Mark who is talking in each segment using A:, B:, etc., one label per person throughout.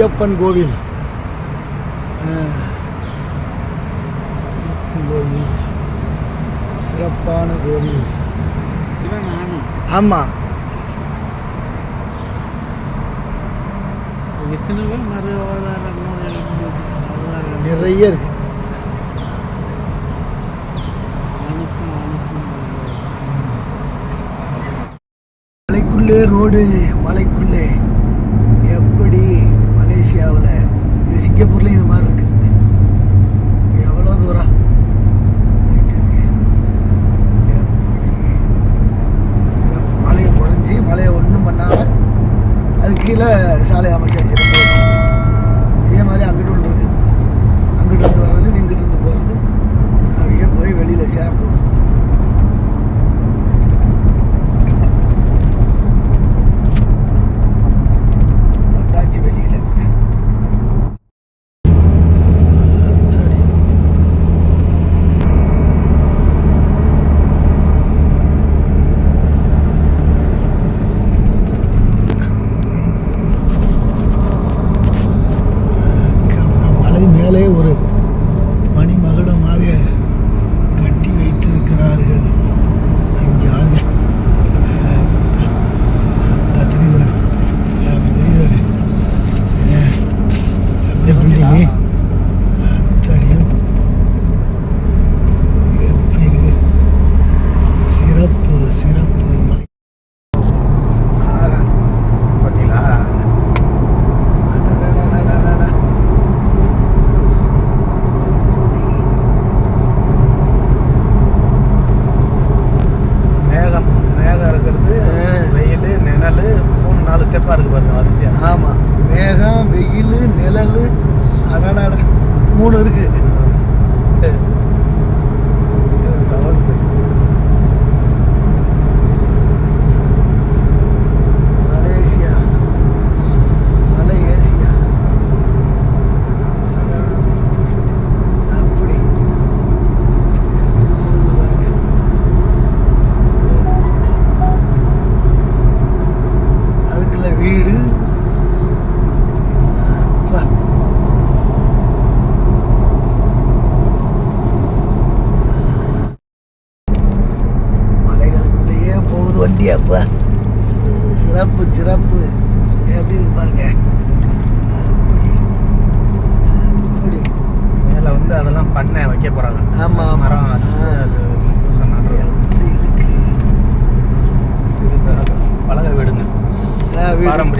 A: ஐயப்பன் கோவில். கோவில். சிறப்பான கோவில். ஆமாம் நிறைய இருக்கு. மலைக்குள்ளே ரோடு மலைக்குள்ளே. எப்படி மலேசியாவில் இது சிங்கப்பூர்லேயும் இது மாதிரி இருக்குது எவ்வளோ தூரம்? சிறப்பு. மலையை குறைஞ்சி மலையை ஒன்றும் பண்ணாமல் அது கீழே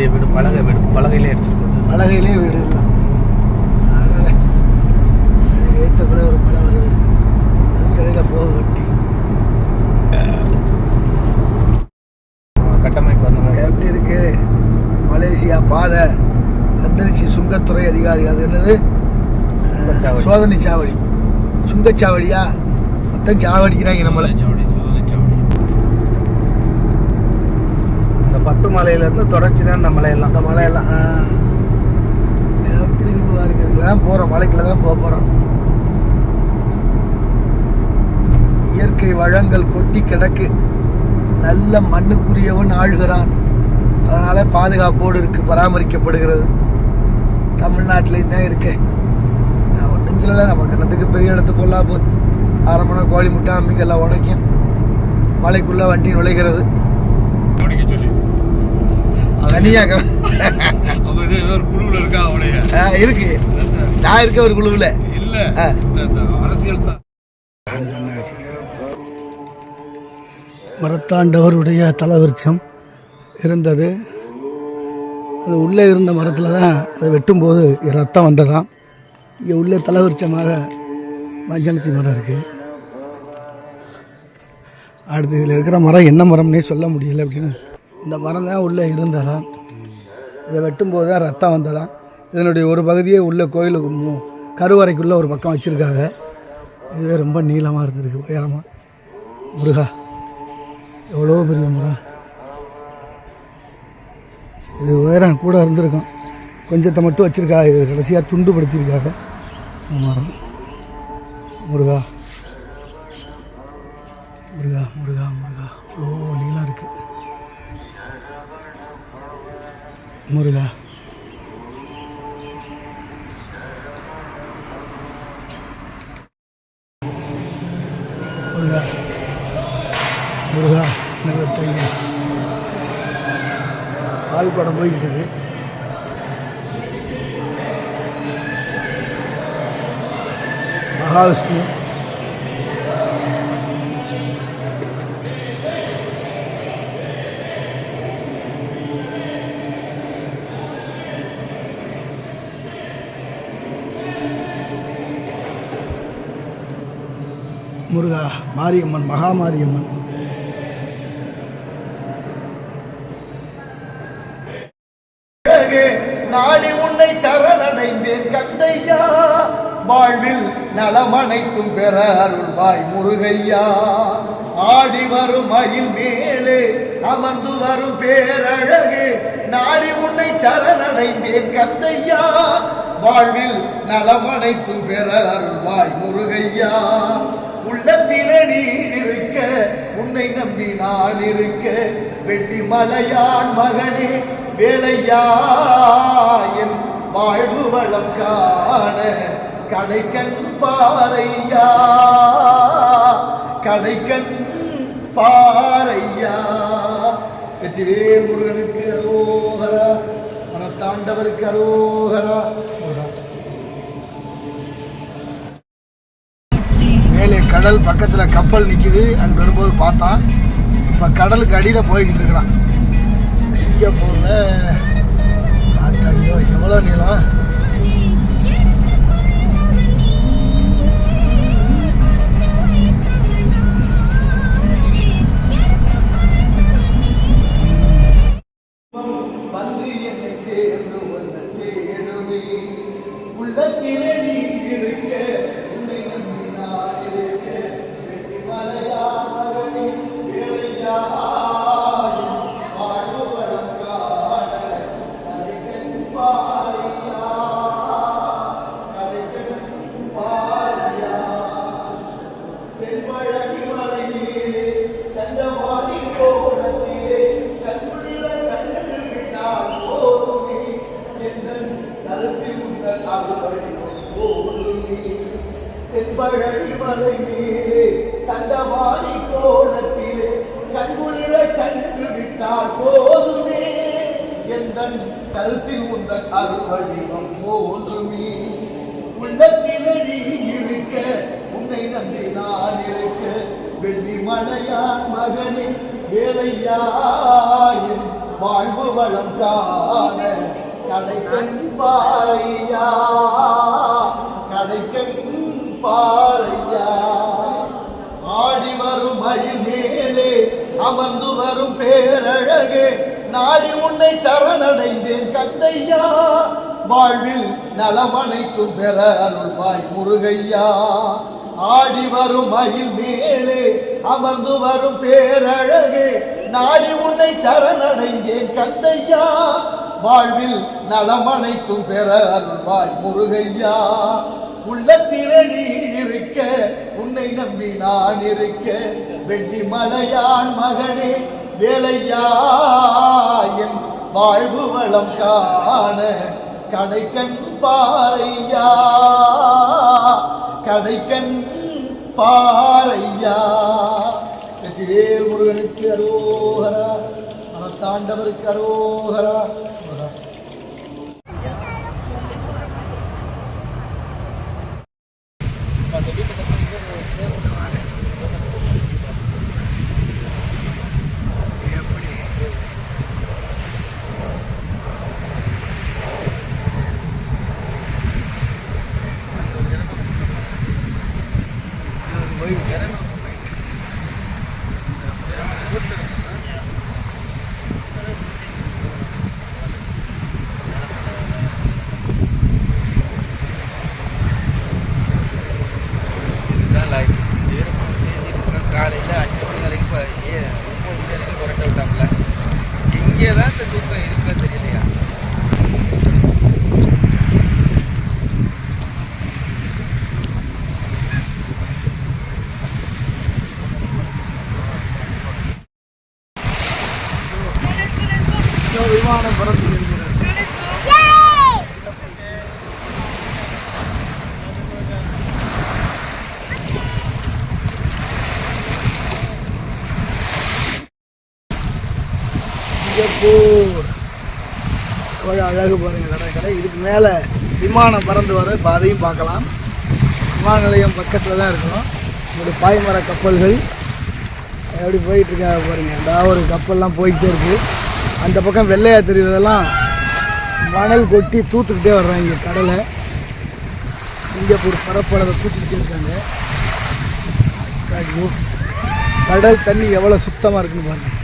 B: பாரம்பரிய வீடு பலகை வீடு பலகையிலே அடிச்சிருக்கோம்
A: பலகையிலே வீடு அடடே. ஏத்த கூட ஒரு மலை வருது. அதுக்கடையில்
B: கட்டமைப்பு அந்த மாதிரி.
A: எப்படி இருக்கு? மலேசியா பாதை. அந்தரிச்சி சுங்கத்துறை அதிகாரி அது என்னது. சோதனை சாவடி சுங்கச்சாவடியா? மொத்தம் சாவடிக்கிறாங்க நம்மளை
B: இந்த பத்து மலையிலேருந்து தொடர்ச்சி தான் இந்த மலையெல்லாம்.
A: அந்த மலையெல்லாம் எப்படி பாருங்க தான் போகிறோம் மலைக்குள்ள தான் போக போகிறோம் இயற்கை வளங்கள் கொட்டி கிடக்கு. நல்ல மண்ணுக்குரியவன் ஆழ்கிறான். அதனால் பாதுகாப்போடு இருக்கு பராமரிக்கப்படுகிறது. தமிழ்நாட்டிலையும் தான் இருக்கு. நான் ஒன்றும் சொல்லலை நம்ம கிணத்துக்கு பெரிய இடத்து பொல்லா போகுது அரமணை கோழி முட்டை அம்மிக்கெல்லாம் உடைக்கும். மலைக்குள்ளே வண்டி நுழைகிறது. தனியாக
C: குழுவில் இருக்கா அவளைய
A: ஆ, இருக்கு. நான் இருக்க ஒரு குழுவில்.
C: இல்ல. அரசியல் தான்
A: மரத்தாண்டவருடைய தலவிருட்சம் இருந்தது. அது உள்ளே இருந்த மரத்தில் தான் அதை வெட்டும்போது ரத்தம் வந்ததாம். இங்கே உள்ளே தலவிருட்சமாக மஞ்சனத்தி மரம் இருக்குது அடுத்து இதில் இருக்கிற மரம் என்ன மரம்னே சொல்ல முடியல அப்படின்னு இந்த மரம் தான் உள்ளே இருந்ததாம். இதை வெட்டும்போது தான் ரத்தம் வந்ததாம். இதனுடைய ஒரு பகுதியே உள்ள கோயிலுக்கு மு- கருவறைக்குள்ளே ஒரு பக்கம் வச்சுருக்காங்க. இதுவே ரொம்ப நீளமாக இருந்திருக்கு உயரமாக முருகா எவ்வளோ பெரிய மரம். இது உயரம் கூட இருந்திருக்கும். கொஞ்சத்தை மட்டும் வச்சுருக்கா இது கடைசியாக துண்டுபடுத்தியிருக்காங்க. இந்த மரம். முருகா. முருகா முருகா. முருகா. முருகா.
B: முருகா நகத்தை பால் படம் போய்கிட்டு இருக்கு. மகாவிஷ்ணு. முருகா மாரியம்மன் மகா மாரியம்மன்
A: நாடி உன்னை சரணடைந்தேன் கந்தையா வாழ்வில் நலமனைத்தும் பெற அருள்வாய் முருகையா. ஆடி வரும் மயில் மேலே அமர்ந்து வரும் பேரழகு. நாடி உன்னை சரணடைந்தேன் கந்தையா வாழ்வில் நலமனைத்தும் பெற அருள்வாய் முருகையா. உள்ளத்திலே நீ இருக்க உன்னை நம்பி நான் இருக்க. வெள்ளி மலையான் மகனே வேலையா. என் வாழ்வு வளம் காண கடைக்கண் பாறையா. கடைக்கண் பாறையா. வெற்றிவேல் முருகனுக்கு அரோகரா மனத்தாண்டவருக்கு அரோகரா.
B: கடல் பக்கத்தில் கப்பல் நிற்கிது அங்கே வரும்போது பார்த்தான் இப்போ கடலுக்கு அடியில் போய்கிட்டு இருக்கிறான். சிங்கப்பூரில் காத்தாடியோ எவ்வளோ நீளம்
A: உள்ளத்திலே கண்டு போதுமே. எந்தன் கருத்தில் உந்தன் அருவடிவம் போன்றுமே உள்ளத்திலடி இருக்க உன்னை நம்பி நான் இருக்க. வெள்ளி மலையான் மகனே வேலையாயின் வாழ்வு வளம் காண. கடைக்கண் பாறையா. கடைக்கண் பாறையா. அமர்ந்து வரும் பேரழகே நாடி உன்னை சரணடைந்தேன் கந்தையா. வாழ்வில் நலமனைத்தும் பெற அருள்வாய் முருகையா. ஆடி வரும் மயில் மேலே அமர்ந்து வரும் பேரழகே நாடி உன்னை சரணடைந்தேன் கந்தையா. வாழ்வில் நலமனைத்தும் பெற அருள்வாய் முருகையா. உள்ளத்திலே நீ இருக்க உன்னை நம்பி நான் இருக்க. வெள்ளி மலையான் மகனே வேலையா என் வாழ்வு வளம் காண. கடைக்கண் பாறையா கடைக்கண் பாறையா. வெற்றிவேல் முருகனுக்கு அரோகரா மனத்தாண்டவருக்கு அரோகரா. முருகா. அழகு பாருங்க கடற்கரை இதுக்கு மேலே விமானம் பறந்து வர இப்போ அதையும் பார்க்கலாம். விமான நிலையம் பக்கத்தில் தான் இருக்கணும். ஒரு பாய்மர கப்பல்கள். எப்படி போயிட்டுருக்காங்க இருக்காங்க பாருங்க. ஒரு கப்பல்லாம் போய்கிட்டே இருக்குது அந்த பக்கம் வெள்ளையா தெரியுறதெல்லாம் மணல் கொட்டி தூத்துக்கிட்டே வர்றாங்க கடலை. இங்கே பரப்பளவை தூத்துக்கிட்டே இருக்காங்க. கடல் தண்ணி எவ்வளோ சுத்தமாக இருக்குன்னு பாருங்கள்